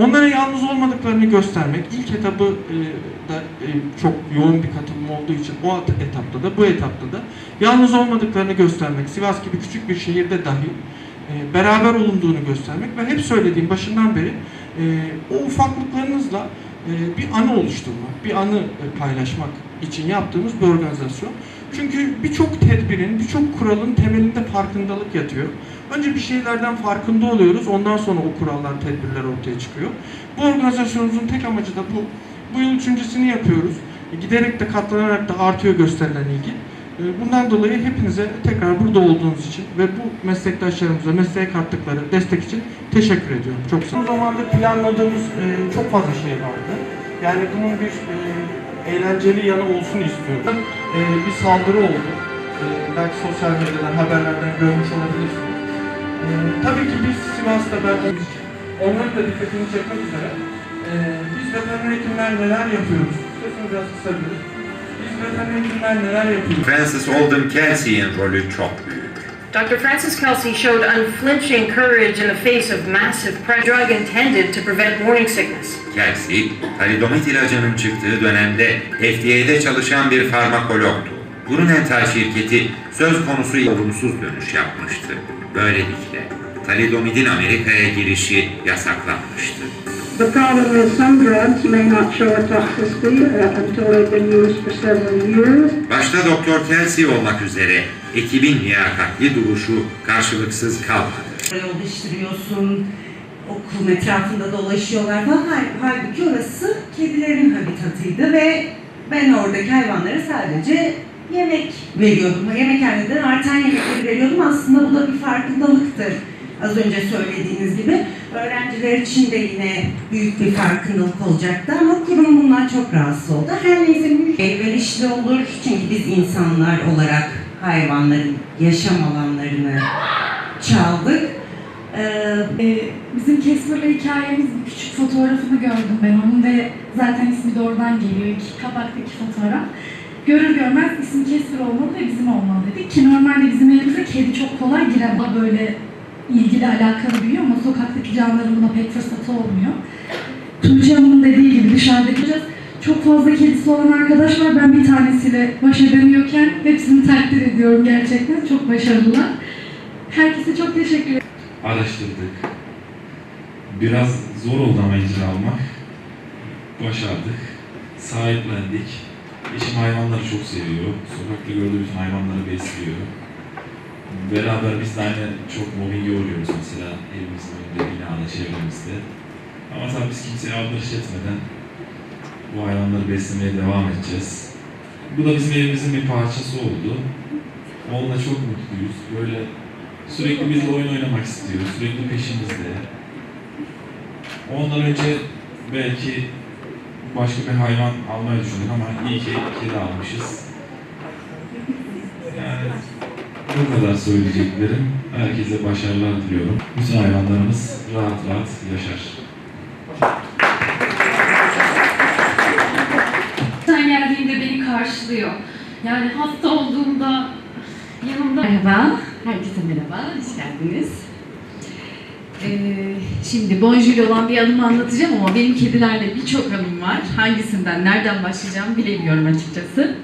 Onlara yalnız olmadıklarını göstermek. İlk etabı e, da e, çok yoğun bir katılım olduğu için o etapta da bu etapta da yalnız olmadıklarını göstermek. Sivas gibi küçük bir şehirde dahi e, beraber olunduğunu göstermek ve hep söylediğim başından beri o ufaklıklarınızla bir anı oluşturmak, bir anı e, paylaşmak için yaptığımız bir organizasyon. Çünkü birçok tedbirin, birçok kuralın temelinde farkındalık yatıyor. Önce bir şeylerden farkında oluyoruz, ondan sonra o kurallar, tedbirler ortaya çıkıyor. Bu organizasyonumuzun tek amacı da bu. Bu yıl üçüncüsünü yapıyoruz. E, Giderek de katlanarak da artıyor gösterilen ilgi. E, Bundan dolayı hepinize tekrar burada olduğunuz için ve bu meslektaşlarımıza mesleğe kattıkları destek için teşekkür ediyorum. Çok sağ olun. Uzun zamandır planladığımız e, çok fazla şey vardı. Yani bunun bir e, eğlenceli yanı olsun istiyorum. E, bir saldırı oldu. Belki sosyal medyadan, haberlerden görmüş olabilirsiniz. Tabii ki biz Sivas'ta ben onların da dikkatini çekmek üzere biz veteriner hekimler neler yapıyoruz? Sesini biraz kısabiliriz. Francis Oldham Kelsey'in rolü çok büyük. Dr. Francis Kelsey showed unflinching courage in the face of massive pressure. Drug intended to prevent morning sickness. Kelsey, talidomid ilacının çıktığı dönemde FDA'de çalışan bir farmakologtu. Grunenthal şirketi söz konusu olumsuz dönüş yapmıştı. Böylelikle talidomidin Amerika'ya girişi yasaklanmıştı. The problem is some drugs may not show a toxicity uh, until they've been used for several years. Başta Dr. Kelsey olmak üzere ekibin liyakatli duruşu karşılıksız kalmadı. yol değiştiriyorsun, okulun etrafında dolaşıyorlar falan. Hal- Halbuki orası kedilerin habitatıydı ve ben oradaki hayvanlara sadece yemek veriyordum. Yemekhaneden artan yemekleri veriyordum. Aslında bu da bir farkındalıktır. Az önce söylediğiniz gibi öğrenciler için de yine büyük bir farkındalık olacaktı ama kurum bundan çok rahatsız oldu. Her neyse elverişli olur çünkü biz insanlar olarak hayvanların yaşam alanlarını çaldık. Ee, Ee, bizim Casper'la hikayemiz küçük fotoğrafını gördüm ben onun ve zaten ismi de oradan geliyor iki kapaktaki fotoğraf. Görür görmez isim Casper olmalı ve bizim olmalı dedik ki normalde bizim evimize kedi çok kolay giremez. Böyle ilgili alakalı büyüyor ama sokaktaki canlıların buna pek fırsatı olmuyor. Tuğçe Hanım'ın dediği gibi dışarıdaki çok fazla kedisi olan arkadaş var. Ben bir tanesiyle baş edemiyorken hepsini takdir ediyorum gerçekten. Çok başarılılar. Herkese çok teşekkür ederim. araştırdık. Biraz zor oldu ama incir almak. Başardık. Sahiplendik. Eşim hayvanları çok seviyor. Sokakta gördüğü bütün hayvanları besliyor. Beraber biz de aynı çok mobbinge uğruyoruz mesela evimizin önünde, binada, çevremizde. Ama tabii biz kimseye aldırış etmeden bu hayvanları beslemeye devam edeceğiz. Bu da bizim evimizin bir parçası oldu. Onunla çok mutluyuz. Böyle Sürekli bizle oyun oynamak istiyor, sürekli peşimizde. Ondan önce belki başka bir hayvan almayı düşündük ama iyi ki kedi almışız. Yani bu kadar söyleyeceklerim. Herkese başarılar diliyorum. Bütün hayvanlarımız rahat rahat yaşar. Sen geldiğinde beni karşılıyor. Yani hasta olduğumda yanımda... Merhaba, herkese merhaba, hoş geldiniz. Ee, şimdi bonjour olan bir anımı anlatacağım ama benim kedilerle birçok anım var. Hangisinden, nereden başlayacağımı bilemiyorum açıkçası.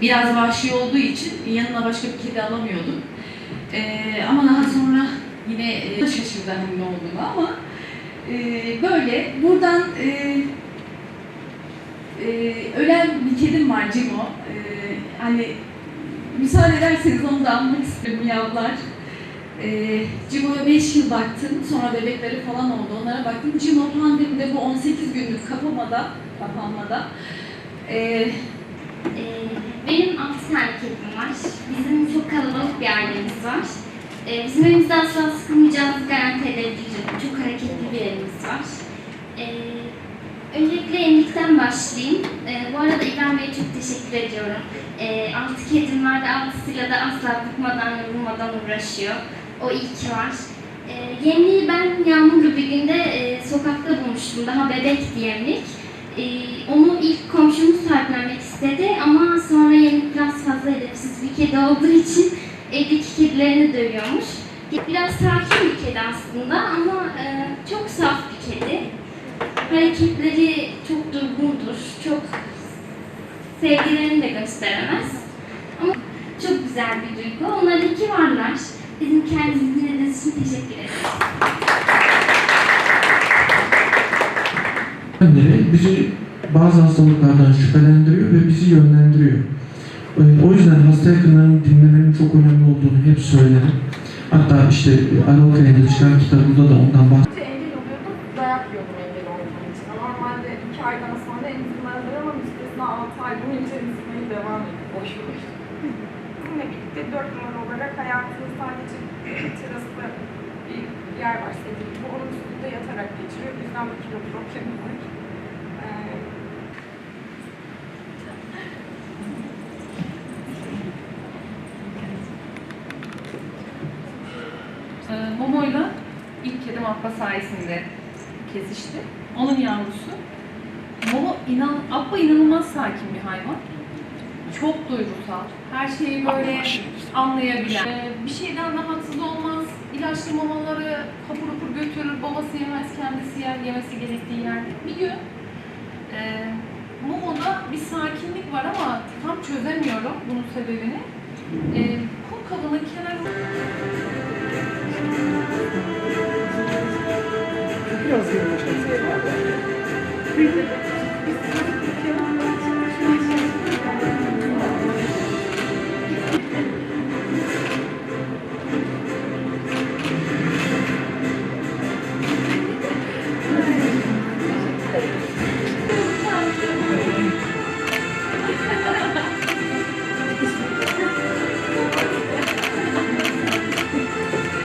Biraz vahşi olduğu için yanına başka bir kedi alamıyordum. Ee, ama daha sonra yine e, şaşırdı hani ne olduğunu ama e, böyle buradan e, e, ölen bir kedim var Cimo. E, hani müsaade ederseniz onu da almak isterim yavrular. E, Cimo'ya 5 yıl baktım. Sonra bebekleri falan oldu. Onlara baktım. Cimo pandemide bu 18 günlük kapamada, kapanmada. E, Ee, benim altı tane kedim var. Bizim çok kalabalık bir ailemiz var. Ee, bizim evimizde asla sıkılmayacağınızı garanti edebilirim. Çok hareketli bir evimiz var. Ee, öncelikle emlikten başlayayım. Ee, bu arada İbrahim Bey'e çok teşekkür ediyorum. Ee, altı kedim var ve altısıyla da asla bıkmadan, yorulmadan uğraşıyor. O iyi var. Ee, yemliği ben yağmurlu bir günde e, sokakta bulmuştum. Daha bebekti yemlik. Ee, onu ilk komşumuz sahiplenmek istedi ama sonra yemlik biraz fazla edepsiz bir kedi olduğu için evdeki kedilerini dövüyormuş. Biraz sakin bir kedi aslında ama e, çok saf bir kedi. Hareketleri çok durgundur, çok sevgilerini de gösteremez. Ama çok güzel bir duygu. Onlar iki varlar. Bizim kendimizi dinlediğiniz için teşekkür ederiz. Bizi bazı hastalıklardan şüphelendiriyor ve bizi yönlendiriyor. Ee, O yüzden hasta yakınlarını dinlemenin çok önemli olduğunu hep söylerim. Hatta işte Aralık ayında çıkan kitabımda da ondan bahsediyorum. Engel oluyordum, dayak yiyordum engel olduğum için. Normalde iki aydan sonra emzirmezler ama üstesine altı ay boyunca emzirmeye devam ediyor. Boş boş. Sizinle birlikte dört numara olarak hayatını sadece terasında bir yer var sevgili. Bu onun üstünde yatarak geçiriyor. O yüzden bir kilo problemi var. Ee, Ee, Momo'yla ilk kedim Abba sayesinde kesişti. Onun yavrusu. Momo inan, Abba inanılmaz sakin bir hayvan. Çok duygusal. Her şeyi böyle anlayabilen. Ee, bir şeyden rahatsız olmaz. İlaçlı mamaları hapur hapur götürür. Babası yemez, kendisi yer, yemesi gerektiği yerde. Bir gün e, Momo'da bir sakinlik var ama tam çözemiyorum bunun sebebini. E, kum kabının kenarında Biraz yavaş.